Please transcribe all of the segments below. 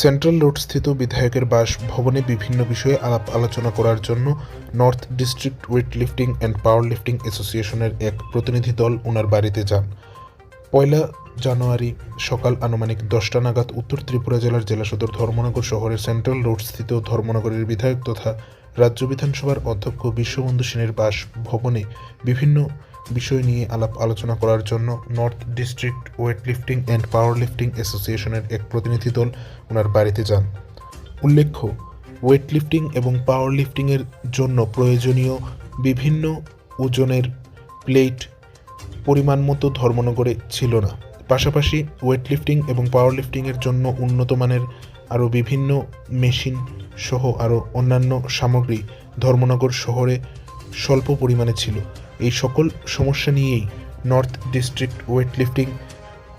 Central রোডস্থিত বিধায়কের বাসভবনে বিভিন্ন বিষয়ে আলাপ আলোচনা করার জন্য north district weight lifting and power lifting অ্যাসোসিয়েশনের এক প্রতিনিধি দল ওনার বাড়িতে যান। পয়লা জানুয়ারি সকাল আনুমানিক দশটা নাগাদ উত্তর ত্রিপুরা জেলার জেলা সদর ধর্মনগর শহরের সেন্ট্রাল রোডস্থিত ধর্মনগরের বিধায়ক তথা রাজ্য বিধানসভার অধ্যক্ষ বিশ্ববন্ধু সেনের বাসভবনে বিভিন্ন বিষয় নিয়ে আলাপ আলোচনা করার জন্য north district weight lifting and power lifting অ্যাসোসিয়েশনের এক প্রতিনিধি দল ওনার বাড়িতে যান। উল্লেখ্য ওয়েট লিফটিং এবং পাওয়ার লিফটিংয়ের জন্য প্রয়োজনীয় বিভিন্ন ওজনের প্লেট পরিমাণ মতো ধর্মনগরে ছিল না। পাশাপাশি ওয়েট লিফটিং এবং পাওয়ার লিফটিংয়ের জন্য উন্নত মানের আরও বিভিন্ন মেশিন সহ আরও অন্যান্য সামগ্রী ধর্মনগর শহরে স্বল্প পরিমাণে ছিল। এই সকল সমস্যা নিয়েই north district weight lifting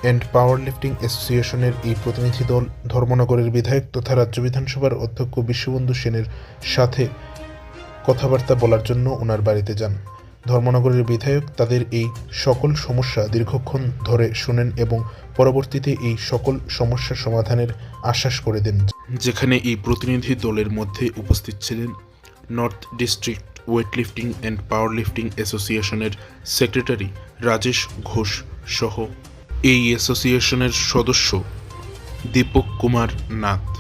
and power lifting অ্যাসোসিয়েশনের এই প্রতিনিধি দল ধর্মনগরের বিধায়ক তথা রাজ্য বিধানসভার অধ্যক্ষ বিশ্ববন্ধু সেনের সাথে কথাবার্তা বলার জন্য ওনার বাড়িতে যান। ধর্মনগরের বিধায়ক তাদের এই সকল সমস্যা দীর্ঘক্ষণ ধরে শুনেন এবং পরবর্তীতে এই সকল সমস্যা সমাধানের আশ্বাস করে দেন। যেখানে এই প্রতিনিধি দলের মধ্যে উপস্থিত ছিলেন north district weight lifting and power lifting অ্যাসোসিয়েশনের সেক্রেটারি রাজেশ ঘোষ সহ এই অ্যাসোসিয়েশনের সদস্য দীপক কুমার নাথ।